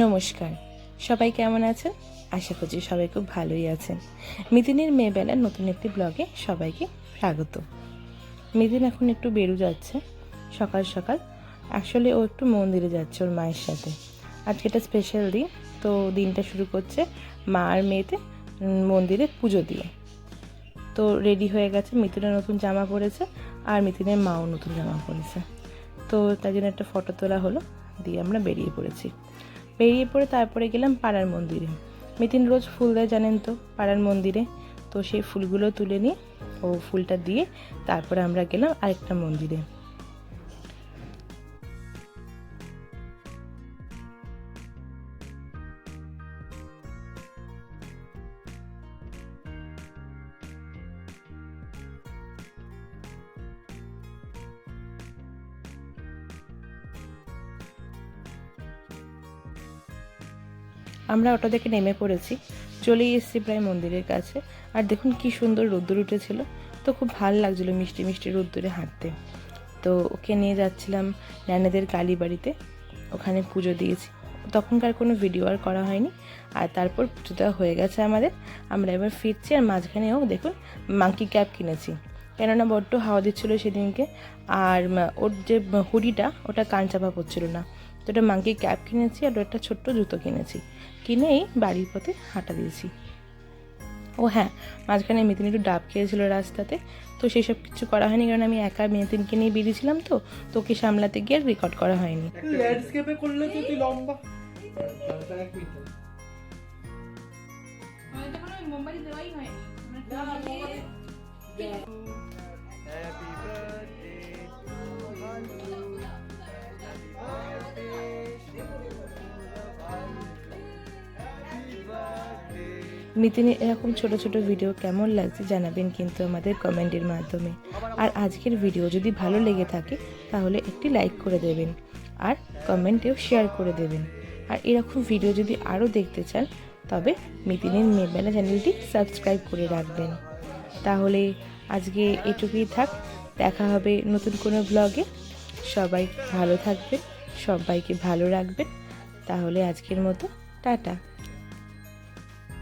নমস্কার। সবাই কেমন আছেন? আশা করছি সবাই খুব ভালোই আছেন। মিতিনের মেয়েবেলার নতুন একটি ব্লগে সবাইকে স্বাগত। মিতিন এখন একটু বেরু যাচ্ছে, সকাল সকাল। আসলে ও একটু মন্দিরে যাচ্ছে ওর মায়ের সাথে। আজকে একটা স্পেশাল দিন, তো দিনটা শুরু করছে মা আর মেয়েতে মন্দিরে পুজো দিয়ে। তো রেডি হয়ে গেছে, মিথুনের নতুন জামা পরেছে আর মিথুনের মাও নতুন জামা পরেছে। তো তাই জন্য একটা ফটো তোলা হলো, দিয়ে আমরা বেরিয়ে পড়েছি। বেরিয়ে পড়ে তারপরে গেলাম পাড়ার মন্দিরে। মিতিন রোজ ফুল দেয়, জানেন তো, পাড়ার মন্দিরে। তো সেই ফুলগুলো তুলে নিয়ে ও ফুলটা দিয়ে তারপরে আমরা গেলাম আরেকটা মন্দিরে। আমরা অটো থেকে নেমে পড়েছি। চলেই এসেছি প্রায় মন্দিরের কাছে। আর দেখুন কি সুন্দর রোদ্দুর উঠেছিল। তো খুব ভালো লাগছিল মিষ্টি মিষ্টি রোদ্দুরে হাঁটতে। তো ওকে নিয়ে যাচ্ছিলাম ন্যানেদের কালীবাড়িতে ওখানে পুজো দিয়েছি। তখনকার কোনো ভিডিও আর করা হয়নি। আর তারপর পুজো দেওয়া হয়ে গেছে আমাদের। আমরা এবার ফিরছি আর মাঝখানেও দেখুন মাঙ্কি ক্যাপ কিনেছি। কেননা বড্ড হাওয়া দিচ্ছিল সেদিনকে। আর ওর যে হুডিটা, ওটা কান চাপা পড়ছিল না। তো ওটা মাঙ্কি ক্যাপ কিনেছি আর একটা ছোট্ট জুতো কিনেছি। কিনেই বাড়ির পথে হাঁটা দিয়েছি। ও হ্যাঁ মাঝখানে মিতিন একটু ডাব খেয়েছিল রাস্তাতে তো সেসব কিছু করা হয়নি কারণ আমি একা মিতিনকে নিয়ে বেরিয়েছিলাম তো তোকে সামলাতে গিয়ে রেকর্ড করা হয়নি। ল্যান্ডস্কেপে করলে তো তুই লম্বা। হ্যাপি মিতিনের এরকম ছোট ছোট ভিডিও কেমন লাগছে জানাবেন কিন্তু আমাদের কমেন্টের মাধ্যমে। আর আজকের ভিডিও যদি ভালো লেগে থাকে, তাহলে একটি লাইক করে দেবেন আর কমেন্টেও শেয়ার করে দেবেন। আর এরকম ভিডিও যদি আরও দেখতে চান, তবে মিতিনের মেয়েবেলা চ্যানেলটি সাবস্ক্রাইব করে রাখবেন। তাহলে আজকে এটুকুই থাক, দেখা হবে নতুন কোনো ব্লগে সবাই ভালো থাকবেন, সবাইকে ভালো রাখবেন। তাহলে আজকের মতো, টাটা।